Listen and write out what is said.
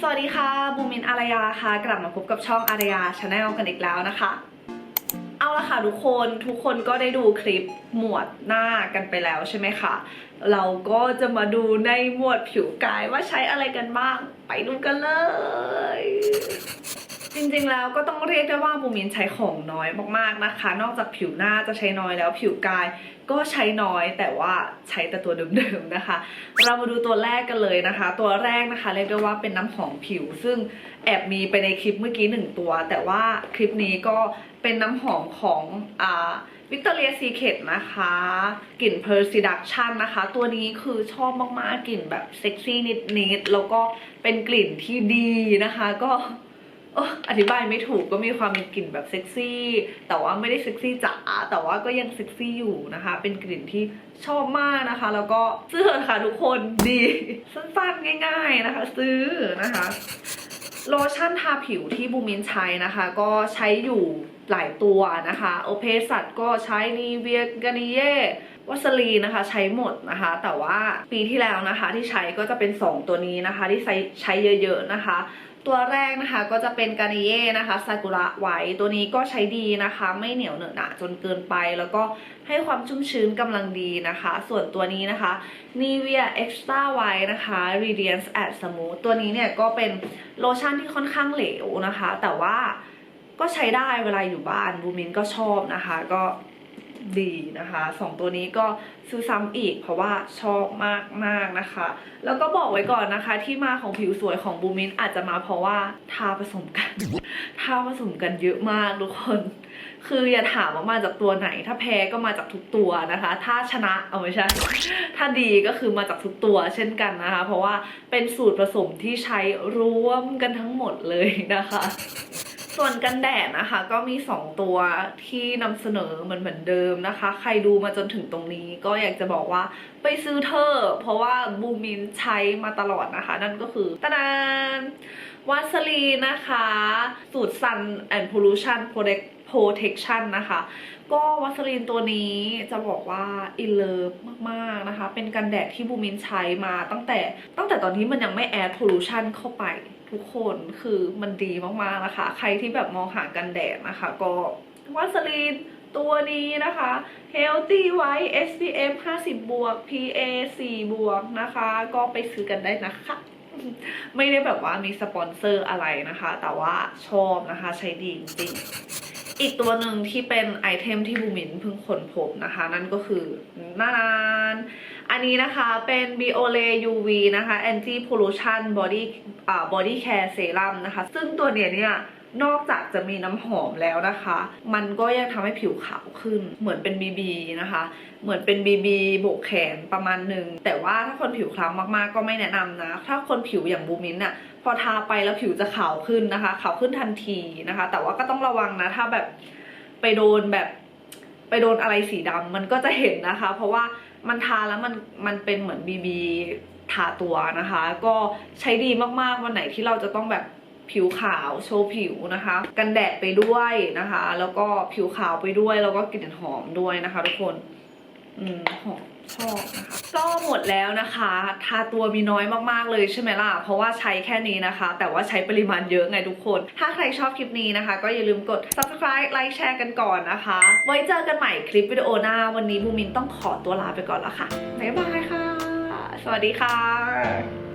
สวัสดีค่ะบูมินอารยาค่ะ กลับมาพบกับช่องอารยาชาแนลกันอีกแล้วนะคะ เอาละค่ะทุกคนทุกคนก็ได้ดูคลิปหมวดหน้ากันไปแล้วใช่ไหมคะเราก็จะมาดูในหมวดผิวกายว่าใช้อะไรกันบ้าง ไปดูกันเลย จริงๆแล้วก็ต้องเรียกได้ว่าบูมินใช้ของน้อยมากๆนะคะ นอกจากผิวหน้าจะใช้น้อยแล้วผิวกายก็ใช้น้อยแต่ว่าใช้แต่ตัวเดิมๆนะคะ เรามาดูตัวแรกกันเลยนะคะ ตัวแรกนะคะเรียกได้ว่าเป็นน้ำหอมผิว ซึ่งแอบมีไปในคลิปเมื่อกี้หนึ่งตัว แต่ว่าคลิปนี้ก็เป็นน้ำหอมของอ่าวิกตอเรียซีเคทนะคะกลิ่น Per Seduction นนะคะ ตัวนี้คือชอบมากๆกลิ่นแบบเซ็กซี่นิดๆแล้วก็เป็นกลิ่นที่ดีนะคะ ก็ อธิบายไม่ถูกก็มีความมีกลิ่นแบบเซ็กซี่ แต่ว่าไม่ได้เซ็กซี่จ๋าแต่ว่าก็ยังเซ็กซี่อยู่นะคะ เป็นกลิ่นที่ชอบมากนะคะ แล้วก็ซื้อเถอะค่ะทุกคนดีสั้นๆง่าย ๆนะคะ ซื้อนะคะโลชั่นทาผิวที่บูมินใช้นะคะ ก็ใช้อยู่หลายตัวนะคะโอเพสัตก็ใช้นีเวียกานิเย่วัสลีนนะคะใช้หมดนะคะ แต่ว่าปีที่แล้วนะคะที่ใช้ก็จะเป็น 2 ตัวนี้นะคะ ที่ใช้ใช้เยอะๆนะคะ ตัวแรกนะคะก็จะเป็นกานิเย่นะคะซากุระไว้ตัวนี้ก็ใช้ดีนะคะ ไม่เหนียวเหนอะหนะจนเกินไป แล้วก็ให้ความชุ่มชื้นกำลังดีนะคะ ส่วนตัวนี้นะคะ Nivea Extra White นะคะ Radiance at Smooth ตัวนี้เนี่ยก็เป็นโลชั่นที่ค่อนข้างเหลวนะคะ แต่ว่าก็ใช้ได้เวลาอยู่บ้านบูมินก็ชอบนะคะ ก็ ดีนะคะสองตัวนี้ก็ซื้อซ้ำอีกเพราะว่าชอบมากมากนะคะ แล้วก็บอกไว้ก่อนนะคะ ที่มาของผิวสวยของบูมินอาจจะมาเพราะว่าทาผสมกันทาผสมกันเยอะมากทุกคน คืออย่าถามว่ามาจากตัวไหน ถ้าแพ้ก็มาจากทุกตัวนะคะ ถ้าชนะเอาไม่ใช่ ถ้าดีก็คือมาจากทุกตัวเช่นกันนะคะ เพราะว่าเป็นสูตรผสมที่ใช้ร่วมกันทั้งหมดเลยนะคะ ส่วนกันแดดนะคะ ก็มี 2 ตัวที่นำเสนอเหมือนเหมือนเดิมนะคะ ใครดูมาจนถึงตรงนี้ก็อยากจะบอกว่าไปซื้อเธอ เพราะว่าบูมินใช้มาตลอดนะคะ นั่นก็คือตะนานวัสลีนนะคะ สูตร Sun and Pollution Protection นะคะ ก็วัสลีนตัวนี้จะบอกว่าอินเลิฟมากๆนะคะ เป็นกันแดดที่บูมินใช้มาตั้งแต่ตั้งแต่ตอนนี้มันยังไม่แอดโพลูชันเข้าไป ทุกคนคือมันดีมากๆนะคะ ใครที่แบบมองหากันแดดนะคะ ก็วัสลีนตัวนี้นะคะ Healthy White SPF 50บวก PA 4บวกนะคะ ก็ไปซื้อกันได้นะคะ ไม่ได้แบบว่ามีสปอนเซอร์อะไรนะคะ แต่ว่าชอบนะคะใช้ดีจริงๆอีกตัวหนึ่งที่เป็นไอเทมที่บูมินเพิ่งค้นพบนะคะ นั่นก็คือ นาน อันนี้นะคะเป็น Biolay UV นะคะ Anti Pollution Body อ่า Body Care Serum นะคะ ซึ่งตัวเนี้ยเนี่ยนอกจากจะมีน้ำหอมแล้วนะคะ มันก็ยังทำให้ผิวขาวขึ้น เหมือนเป็น BB นะคะ เหมือนเป็น BB โบกแขนประมาณหนึ่ง แต่ว่าถ้าคนผิวคล้ำมากๆ ก็ไม่แนะนำนะ ถ้าคนผิวอย่างบูมินน่ะพอทาไปแล้วผิวจะขาวขึ้นนะคะ ขาวขึ้นทันทีนะคะ แต่ว่าก็ต้องระวังนะ ถ้าแบบไปโดนแบบไปโดนอะไรสีดำมันก็จะเห็นนะคะ เพราะว่า มันทาแล้วมันมันเป็นเหมือนบีบีทาตัวนะคะ ก็ใช้ดีมากๆวันไหนที่เราจะต้องแบบผิวขาวโชว์ผิวนะคะ กันแดดไปด้วยนะคะ แล้วก็ผิวขาวไปด้วยแล้วก็กลิ่นหอมด้วยนะคะ ทุกคน อืมหอม ชอบนะคะก็หมดแล้วนะคะ ทาตัวมีน้อยมากๆเลยใช่ไหมล่ะ เพราะว่าใช้แค่นี้นะคะ แต่ว่าใช้ปริมาณเยอะไงทุกคน ถ้าใครชอบคลิปนี้นะคะ ก็อย่าลืมกด subscribe ไลค์แชร์กันก่อนนะคะ ไว้เจอกันใหม่คลิปวิดีโอหน้า วันนี้บูมินต้องขอตัวลาไปก่อนแล้วค่ะบ๊ายบายค่ะ สวัสดีค่ะ